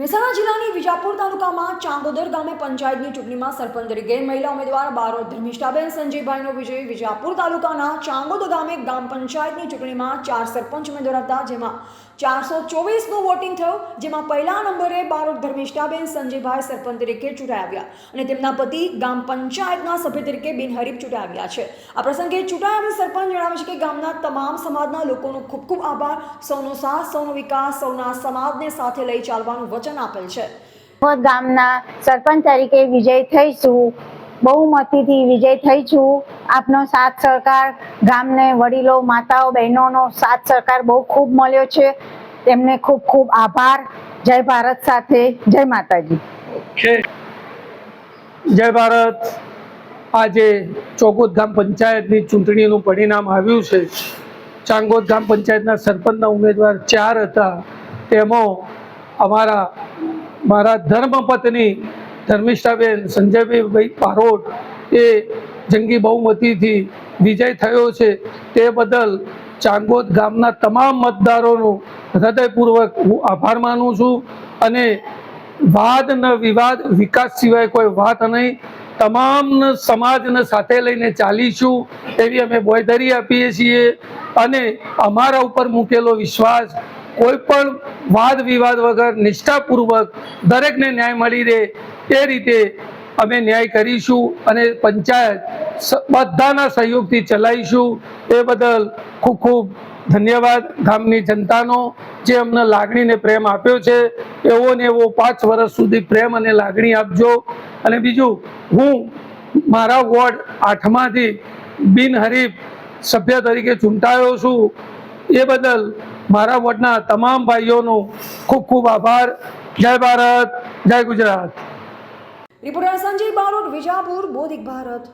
મહેસાણા જિલ્લાની વિજાપુર તાલુકામાં ચાંગોદર ગામે પંચાયતની ચૂંટણીમાં સરપંચ તરીકે મહિલા ઉમેદવાર બારો ધર્મિષ્ઠાબેન સંજયભાઈનો વિજય. વિજાપુર તાલુકાના ચાંગોદ ગામે ગ્રામ પંચાયતની ચૂંટણીમાં ચાર સરપંચ ઉમેદવાર હતા, જેમાં ચારસો ચોવીસનું વોટિંગ થયું, જેમાં પહેલા નંબરે બારો ધર્મિષ્ઠાબેન સંજયભાઈ સરપંચ તરીકે ચૂંટાઈ આવ્યા અને તેમના પતિ ગ્રામ પંચાયતના સભ્ય તરીકે બિનહરીફ ચૂંટાઈ આવ્યા છે. આ પ્રસંગે ચૂંટાઈ સરપંચ જણાવે છે કે ગામના તમામ સમાજના લોકોનો ખૂબ ખૂબ આભાર. સૌનો સાથ, સૌનો વિકાસ, સૌના સમાજને સાથે લઈ ચાલવાનું વચન આપેલ છે. ગામના સરપંચ તરીકે વિજય થઈશું બહુમતીથી વિજય થઈ છું. આપનો સાથ સરકાર ગામને વડીલો માતાઓ બહેનોનો સાથ સરકાર બહુ ખૂબ મળ્યો છે. તેમને ખૂબ ખૂબ આભાર. જય ભારત સાથે. જય માતાજી. જય ભારત. આજે ચોગોદ ગામ પંચાયતની ચૂંટણીનું પરિણામ આવ્યું છે. ચાંગોદ ગામ પંચાયતના સરપંચના ઉમેદવાર ચાર હતા. તેમાં અમારા મારા ધર્મપત્ની ધર્મિષ્ઠાબેન સંજયભાઈ પારોટ એ જંગી બહુમતીથી વિજય થયો છે. તે બદલ ચાંગોદ ગામના તમામ મતદારોનો હૃદયપૂર્વક હું આભાર માનું છું અને વાદ ન વિવાદ વિકાસ સિવાય કોઈ વાત નહીં. તમામ સમાજને સાથે લઈને ચાલીશું એવી અમે બોયધરી આપીએ છીએ અને અમારા ઉપર મૂકેલો વિશ્વાસ કોઈ પણ વાદ વિવાદ વગર નિષ્ઠાપૂર્વક દરેકને ન્યાય મળી રહે એ રીતે અમે ન્યાય કરીશું અને પંચાયત બધાના સહયોગથી ચલાવીશું. એ બદલ ખૂબ ખૂબ ધન્યવાદ ગામની જનતાનો જે અમને લાગણીને પ્રેમ આપ્યો છે. એવો ને એવો પાંચ વર્ષ સુધી પ્રેમ અને લાગણી આપજો. અને બીજું, હું મારા વોર્ડ આઠમાંથી બિનહરીફ સભ્ય તરીકે ચૂંટાયો છું. એ બદલ મારા વોર્ડના તમામ ભાઈઓનો ખૂબ ખૂબ આભાર. જય ભારત, જય ગુજરાત. રિપોર્ટર સંજય બારોટ, વિજાપુર, બોધિક ભારત.